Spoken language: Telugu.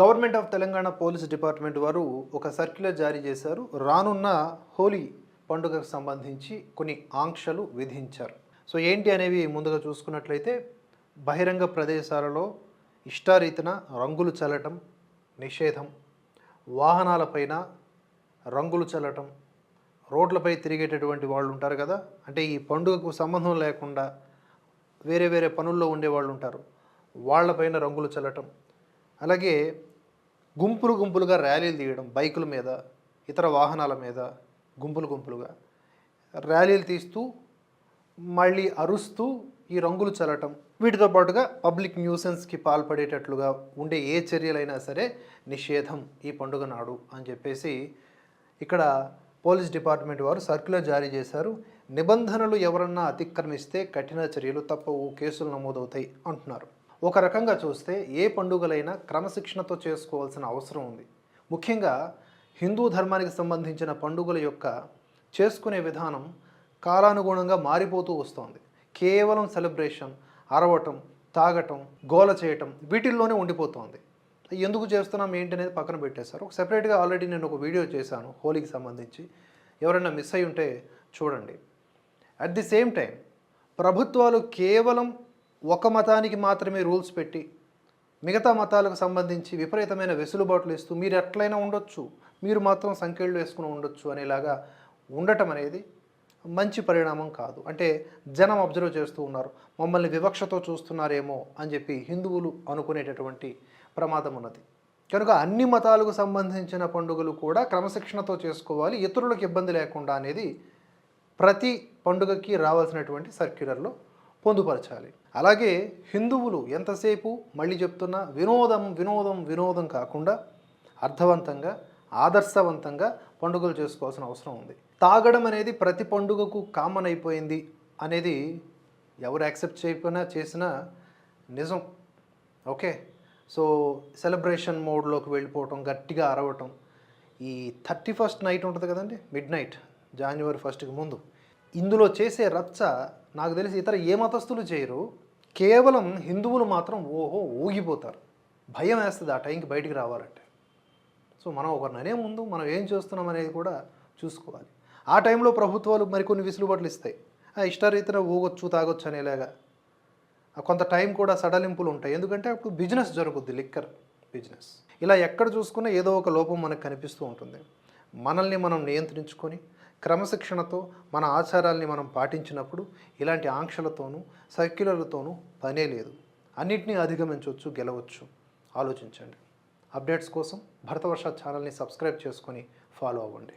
Government of Telangana police department వారు ఒక సర్క్యులర్ జారీ చేశారు. రానున్న హోలీ పండుగకు సంబంధించి కొన్ని ఆంక్షలు విధించారు. సో ఏంటి అనేవి ముందుగా చూసుకున్నట్లయితే బహిరంగ ప్రదేశాలలో ఇష్టారీతిన రంగులు చల్లటం నిషేధం వాహనాలపైన రంగులు చల్లటం రోడ్లపై తిరిగేటటువంటి వాళ్ళు ఉంటారు కదా అంటే ఈ పండుగకు సంబంధం లేకుండా వేరే వేరే పనుల్లో ఉండేవాళ్ళు ఉంటారు. వాళ్ళపైన రంగులు చల్లటం. అలాగే గుంపులు గుంపులుగా ర్యాలీలు తీయడం బైకుల మీద ఇతర వాహనాల మీద గుంపులు గుంపులుగా ర్యాలీలు తీస్తూ మళ్ళీ అరుస్తూ ఈ రంగులు చల్లటం. వీటితో పాటుగా పబ్లిక్ న్యూసెన్స్కి పాల్పడేటట్లుగా ఉండే ఏ చర్యలైనా సరే నిషేధం ఈ పండుగ నాడు అని చెప్పేసి ఇక్కడ పోలీస్ డిపార్ట్మెంట్ వారు సర్క్యులర్ జారీ చేశారు. నిబంధనలు ఎవరన్నా అతిక్రమిస్తే కఠిన చర్యలు తప్పవు కేసులు నమోదవుతాయి అంటున్నారు. ఒక రకంగా చూస్తే ఏ పండుగలైనా క్రమశిక్షణతో చేసుకోవాల్సిన అవసరం ఉంది. ముఖ్యంగా హిందూ ధర్మానికి సంబంధించిన పండుగల యొక్క చేసుకునే విధానం కాలానుగుణంగా మారిపోతూ వస్తోంది. కేవలం సెలబ్రేషన్ అరవటం తాగటం గోల చేయటం వీటిల్లోనే ఉండిపోతోంది. ఎందుకు చేస్తున్నాం ఏంటి అనేది పక్కన పెట్టేశారు. ఒక సెపరేట్గా ఆల్రెడీ నేను ఒక వీడియో చేశాను హోలీకి సంబంధించి. ఎవరైనా మిస్ అయి ఉంటే చూడండి. అట్ ది సేమ్ టైం ప్రభుత్వాలు కేవలం ఒక మతానికి మాత్రమే రూల్స్ పెట్టి మిగతా మతాలకు సంబంధించి విపరీతమైన వెసులుబాట్లు ఇస్తూ మీరు ఎట్లయినా ఉండొచ్చు మీరు మాత్రం సంఖ్యలు వేసుకుని ఉండొచ్చు అనేలాగా ఉండటం అనేది మంచి పరిణామం కాదు. అంటే జనం అబ్జర్వ్ చేస్తూ ఉన్నారు మమ్మల్ని వివక్షతో చూస్తున్నారేమో అని చెప్పి హిందువులు అనుకునేటటువంటి ప్రమాదం ఉన్నది. కనుక అన్ని మతాలకు సంబంధించిన పండుగలు కూడా క్రమశిక్షణతో చేసుకోవాలి ఇతరులకు ఇబ్బంది లేకుండా అనేది ప్రతి పండుగకి రావాల్సినటువంటి సర్క్యులర్లో పొందుపరచాలి. అలాగే హిందువులు ఎంతసేపు మళ్ళీ చెప్తున్నా వినోదం వినోదం వినోదం కాకుండా అర్థవంతంగా ఆదర్శవంతంగా పండుగలు చేసుకోవాల్సిన అవసరం ఉంది. తాగడం అనేది ప్రతి పండుగకు కామన్ అయిపోయింది అనేది ఎవరు యాక్సెప్ట్ చేయకపోయినా చేసినా నిజం. ఓకే? సో సెలబ్రేషన్ మోడ్లోకి వెళ్ళిపోవటం గట్టిగా అరవటం. ఈ థర్టీ ఫస్ట్ నైట్ ఉంటుంది కదండి? మిడ్ నైట్ జనవరి ఫస్ట్కి ముందు. ఇందులో చేసే రచ్చ నాకు తెలిసి ఇతర ఏ మతస్థులు చేయరు. కేవలం హిందువులు మాత్రం ఓహో ఊగిపోతారు. భయం వేస్తుంది ఆ టైంకి బయటికి రావాలంటే. సో మనం ఒకరిననే ముందు మనం ఏం చేస్తున్నాం అనేది కూడా చూసుకోవాలి. ఆ టైంలో ప్రభుత్వాలు మరికొన్ని విసులుబాట్లు ఇస్తాయి. ఇష్టరీతిన ఊగొచ్చు తాగొచ్చు అనేలాగా. ఆ కొంత టైం కూడా సడలింపులు ఉంటాయి. ఎందుకంటే అప్పుడు బిజినెస్ జరుగుద్ది లిక్కర్ బిజినెస్. ఇలా ఎక్కడ చూసుకున్నా ఏదో ఒక లోపం మనకు కనిపిస్తూ ఉంటుంది. మనల్ని మనం నియంత్రించుకొని క్రమశిక్షణతో మన ఆచారాల్ని మనం పాటించినప్పుడు ఇలాంటి ఆంక్షలతోనూ సర్క్యులర్లతోనూ పనే లేదు. అన్నిటినీ అధిగమించవచ్చు గెలవచ్చు. ఆలోచించండి. అప్డేట్స్ కోసం భరతవర్ష ఛానల్ని సబ్స్క్రైబ్ చేసుకొని ఫాలో అవ్వండి.